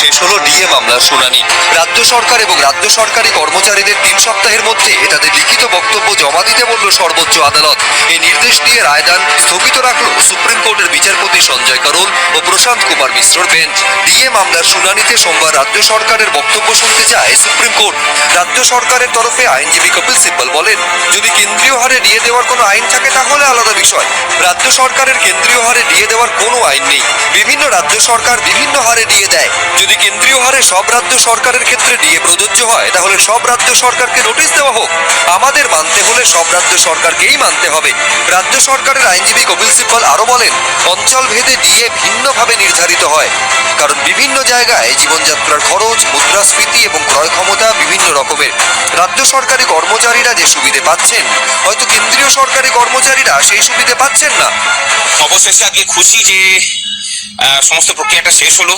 শেষ হলো ডিএ মামলার শুনানি। রাজ্য সরকার এবং রাজ্য সরকারি কর্মচারীদের তিন সপ্তাহের মধ্যে তাদের লিখিত বক্তব্য জমা দিতে বলল সর্বোচ্চ আদালত। এই নির্দেশ দিয়ে রায়দান স্থগিত রাখল সুপ্রিম কোর্টের বিচারপতি সঞ্জয় করোল ও প্রশান্ত কুমার মিশ্রর বেঞ্চ। ডিএ মামলার শুনানিতে সোমবার রাজ্য সরকারের বক্তব্য শুনতে চায় সুপ্রিম কোর্ট। রাজ্য সরকারের তরফে আইনজীবী কপিল সিব্বল বলেন, যদি কেন্দ্রীয় হারে ডিএ দেওয়ার কোনো আইন থাকে তাহলে আলাদা বিষয়। রাজ্য সরকারের কেন্দ্রীয় হারে ডিএ দেওয়ার কোনো আইন নেই। বিভিন্ন রাজ্য সরকার বিভিন্ন হারে ডিএ দেয়। যদি কেন্দ্রীয় হারে সব রাজ্য সরকারের ক্ষেত্রে ডিএ প্রযোজ্য হয়, তাহলে সব রাজ্য সরকারকে নোটিশ দেওয়া হোক। আমাদের মানতে হলে সব রাজ্য সরকারকেই মানতে হবে। রাজ্য সরকারের আইনজীবী কপিল সিব্বল আরও বলেন, অঞ্চল ভেদে ডিএ ভিন্নভাবে নির্ধারিত হয়, কারণ বিভিন্ন জায়গায় জীবনযাত্রার খরচ, মুদ্রাস্ফীতি এবং ক্রয় ক্ষমতা বিভিন্ন রকমের। রাজ্য সরকারি কর্মচারীরা যে সুবিধে পাচ্ছেন, হয়তো কেন্দ্রীয় সরকারি কর্মচারীরা সেই সুবিধে পাচ্ছেন না। অবশেষে আজকে খুশি যে সমস্ত প্রক্রিয়াটা শেষ হলো।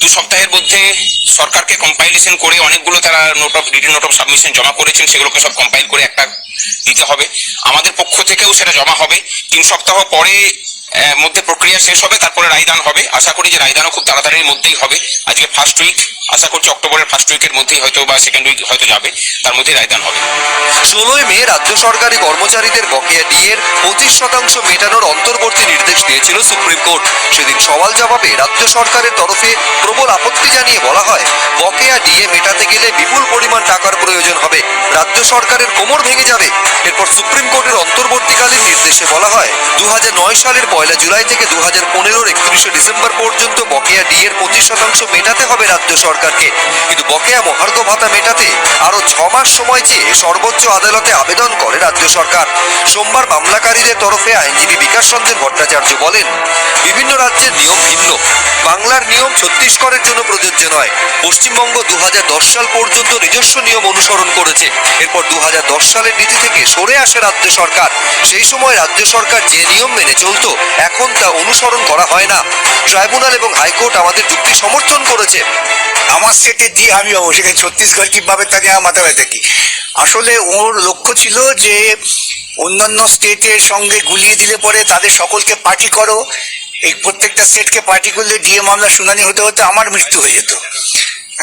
দু সপ্তাহের মধ্যে সরকারকে কম্পাইলেশন করে অনেকগুলো তারা note of return note of submission জমা করেছেন, সেগুলোকে সব কম্পাইল করে একটা দিতে হবে। আমাদের পক্ষ থেকেও সেটা জমা হবে। তিন সপ্তাহ পরে মধ্যে প্রক্রিয়া শেষ হবে, তারপরে রায়দান হবে। আশা করি যে রায়দানও খুব তাড়াতাড়ির মধ্যেই হবে। আজকে ফার্স্ট উইক আশা করছি অক্টোবরের ফার্স্ট উইকের মধ্যেই হয়তো বা সেকেন্ড উইক হয়তো যাবে। তার মধ্যেই রায়দান হবে। ষোলোই মে রাজ্য সরকারি কর্মচারীদের বকেয়া ডিএর পঁচিশ শতাংশ মেটানোর অন্তর্বর্তী নির্দেশ দিয়েছিল সুপ্রিম কোর্ট। সেদিন সওয়াল জবাবে রাজ্য সরকারের তরফে প্রবল আপত্তি জানিয়ে বলা হয়, বকেয়া ডিএ মেটাতে গেলে বিপুল পরিমাণ টাকার প্রয়োজন হবে। রাজ্য সরকারের কোমর ভেঙে যাবে। এরপর সুপ্রিম কোর্টের অন্তর্বর্তীকালীন নির্দেশে বলা হয় দু হাজার নয় সালের পয়লা জুলাই থেকে দু হাজার পনেরোর একত্রিশে ডিসেম্বর পর্যন্ত বকেয়া ডিএর পঁচিশ শতাংশ মেটাতে হবে রাজ্য সরকারকে। কিন্তু বকেয়া মহার্ঘ ভাতা মেটাতে আরও ছ মাস সময় চেয়ে সর্বোচ্চ আদালতে আবেদন করে রাজ্য সরকার। সোমবার মামলাকারীদের তরফে আইনজীবী বিকাশ রঞ্জন ভট্টাচার্য বলেন, বিভিন্ন রাজ্যের নিয়ম ভিন্ন। বাংলার নিয়ম ছত্তিশগড়ের জন্য প্রযোজ্য নয়। পশ্চিমবঙ্গ দুহাজার দশ সাল পর্যন্ত নিজস্ব নিয়ম অনুসরণ করেছে। এরপর দু হাজার দশ সালের নীতি থেকে সরে আসে রাজ্য সরকার। সেই সময় রাজ্য সরকার যে নিয়ম মেনে চলত, এখন তা অনুসরণ করা হয় না। ট্রাইব্যুনাল এবং হাইকোর্ট আমাদের যুক্তি সমর্থন করেছে। আমার স্টেটে দিয়ে আমি যাব সেখানে ছত্তিশগড় কীভাবে তা নিয়ে মাথা ব্যথা কি? আসলে ওর লক্ষ্য ছিল যে অন্যান্য স্টেটের সঙ্গে গুলিয়ে দিলে পরে তাদের সকলকে পার্টি করো। এই প্রত্যেকটা স্টেটকে পার্টি করলে ডিএ মামলা শুনানি হতে হতে আমার মৃত্যু হয়ে যেত।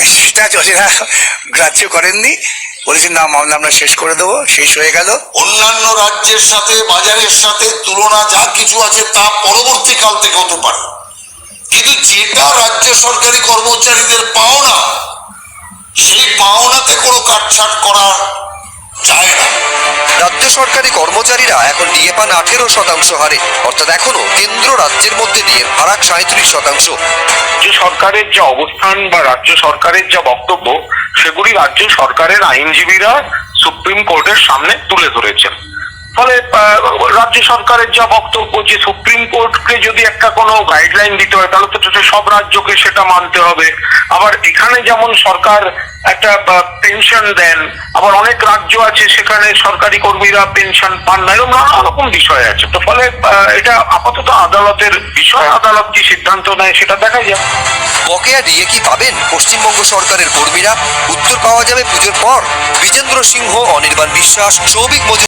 সেটা জজেরা গ্রাহ্য করেননি। বলেছেন না, মামলা আমরা শেষ করে দেবো, শেষ হয়ে গেল। অন্যান্য রাজ্যের সাথে, বাজারের সাথে তুলনা যা কিছু আছে তা পরবর্তীকাল থেকে হতে পারে। যেটা রাজ্য সরকারি কর্মচারীদের পাওনা সেই পাওনাতে কোনো কাটছাট করা যায় না। রাজ্য সরকারি কর্মচারীরা এখন ডিএ পান আঠেরো শতাংশ হারে অর্থাৎ এখনও কেন্দ্র রাজ্যের মধ্যে ডিএর ফারাক সাঁত্রিশ শতাংশ। রাজ্য সরকারের যা অবস্থান বা রাজ্য সরকারের যা বক্তব্য সেগুলি রাজ্য সরকারের আইনজীবীরা সুপ্রিম কোর্টের সামনে তুলে ধরেছেন। ফলে আহ, রাজ্য সরকারের যা বক্তব্য যে কোনো গাইডলাইন দিতে হয় তাহলে তো সব রাজ্যকে সেটা মানতে হবে। আবার এখানে যেমন সরকার একটা পেনশন দেন, আবার অনেক রাজ্য আছে সেখানে সরকারি কর্মীরা পেনশন পান না, এরকম নানা রকম বিষয় আছে। তো ফলে এটা আপাতত আদালতের বিষয়, আদালত কি সিদ্ধান্ত নেয় সেটা দেখা যাক। বকেয়া ডিএ কি পাবেন? পশ্চিমবঙ্গ সরকারের কর্মীরা, উত্তর পাওয়া যাবে পুজোর পর। বিজেন্দ্র সিংহ, অনির্বাণ বিশ্বাস সৌভিক মজুমদার।